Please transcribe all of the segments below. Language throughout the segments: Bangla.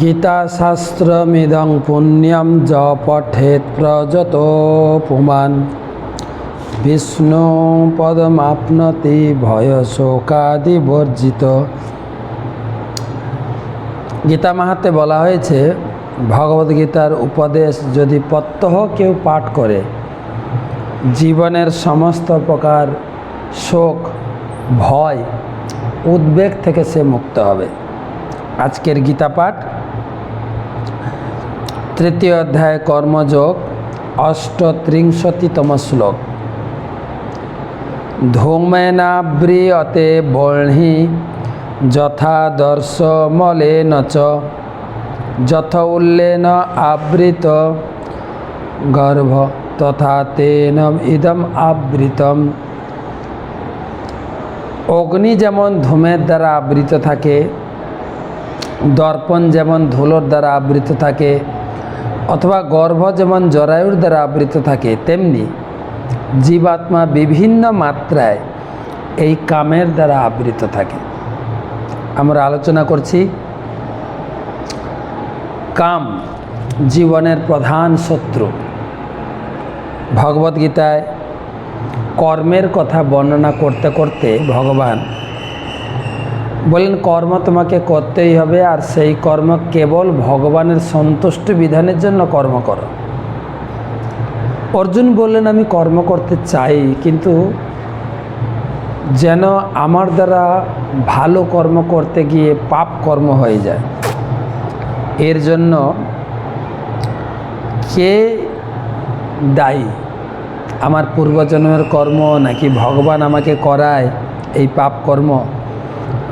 গীতাশাস্ত্রমিদং পুণ্যম য পঠেৎ প্রযত পুমান বিষ্ণু শোকাদি বর্জিত গীতা মাহাতে বলা হয়েছে, ভগবদ্গীতার উপদেশ যদি প্রত্যহ কেউ পাঠ করে, জীবনের সমস্ত প্রকার শোক, ভয়, উদ্বেগ থেকে সে মুক্ত হবে। আজকের গীতা পাঠ তৃতীয় অধ্যায় কর্মযোগ, অষ্টত্রিংশতিতম শ্লোক। ধূমেনাব্রিয়তে বর্হি যথা দর্শ মলেন চ যথ উল্লেন আবৃত, গর্ভ তথা তেন ইদম আবৃতম। অগ্নি যেমন ধূমের দ্বারা আবৃত থাকে, দর্পণ যেমন ধুলোর দ্বারা আবৃত থাকে অথবা গর্ভ যেমন জরায়ুর দ্বারা আবৃত থাকে, তেমনি জীবাত্মা বিভিন্ন মাত্রায় এই কামের দ্বারা আবৃত থাকে। আমরা আলোচনা করছি কাম, জীবনের প্রধান শত্রু। ভগবদ্গীতায় কর্মের কথা বর্ণনা করতে করতে ভগবান বলেন, কর্ম তোমাকে করতেই হবে, আর সেই কর্ম কেবল ভগবানের সন্তুষ্ট বিধানের জন্য কর্ম করো। অর্জুন বললেন, আমি কর্ম করতে চাই, কিন্তু যেন আমার দ্বারা ভালো কর্ম করতে গিয়ে পাপ কর্ম হয়ে যায়। এর জন্য কে দায়ী? আমার পূর্বজন্মের কর্ম নাকি ভগবান আমাকে করায় এই পাপ কর্ম?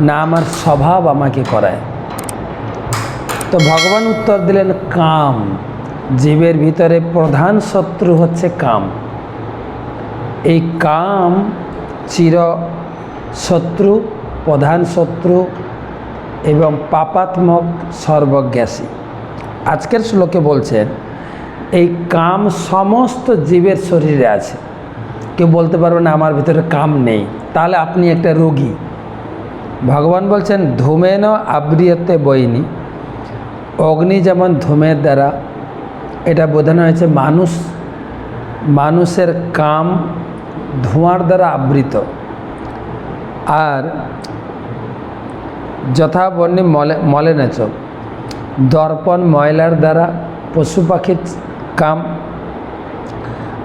না আমার স্বভাব আমাকে করায়। তো ভগবান উত্তর দিলেন, কাম। জীবের ভিতরে প্রধান শত্রু হচ্ছে কাম। এই কাম চির শত্রু, প্রধান শত্রু এবং পাপাত্মক সর্বজ্ঞাসী। আজকের শ্লোকে বলছেন এই কাম সমস্ত জীবের শরীরে আছে। কেউ বলতে পারবে না, আমার ভিতরে কাম নেই। তাহলে আপনি একটা রোগী। ভগবান বলছেন ধূমেন আবৃয়তে বইনি অগ্নি যেমন ধূমের দ্বারা এটা বোঝানো হয়েছে, মানুষ, মানুষের কাম ধোঁয়ার দ্বারা আবৃত। আর যথা বর্ণে মলে মলেনেচ দর্পণ ময়লার দ্বারা পশু পাখির কাম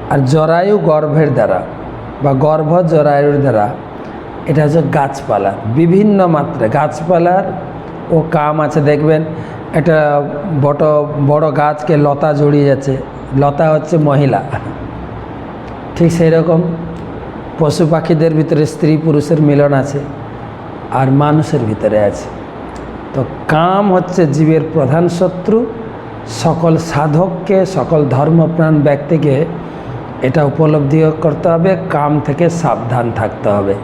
আর জরায়ু গর্ভের দ্বারা বা গর্ভ জরায়ুর দ্বারা এটা হচ্ছে গাছপালা, বিভিন্ন মাত্রায়। গাছপালার ও কাম আছে, দেখবেন একটা বড় বড় গাছকে লতা জড়িয়ে যাচ্ছে। লতা হচ্ছে মহিলা। ঠিক সেই রকম পশু পাখিদের ভিতরে স্ত্রী পুরুষের মিলন আছে আর মানুষের ভিতরে আছে। তো কাম হচ্ছে জীবের প্রধান শত্রু, সকল সাধককে, সকল ধর্মপ্রাণ ব্যক্তিকে এটা উপলব্ধিও করতে হবে, কাম থেকে সাবধান থাকতে হবে।